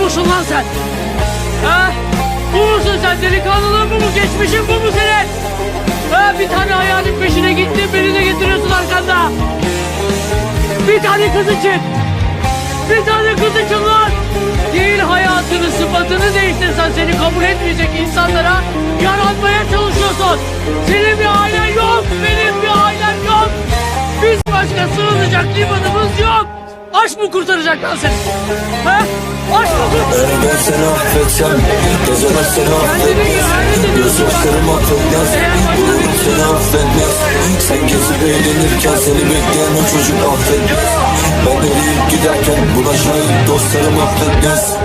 bu musun lan sen? Ha? Bu musun sen delikanlılığın bu mu? Geçmişin bu mu senin? Ha? Bir tane hayalin peşine gittin beni de getiriyorsun arkanda. Bir tane kız için. Bir tane kız için lan. Değil hayatını, sıfatını değiştirsen seni kabul etmeyecek insanlara yaranmaya çalışıyorsun. Senin bir ailen yok, benim bir ailem yok. Biz başka sığınacak limanımız yok. Aşk mı kurtaracak lan seni? Ha? Aşk mı kurtaracak? Seni affetsem Geceler seni affetmez Gözyaşlarım affetmez Bulurum seni affetmez Sen gezip eğlenirken Seni bekleyen o çocuk affetmez Ben eriyip giderken Buna şahit dostlarım affetmez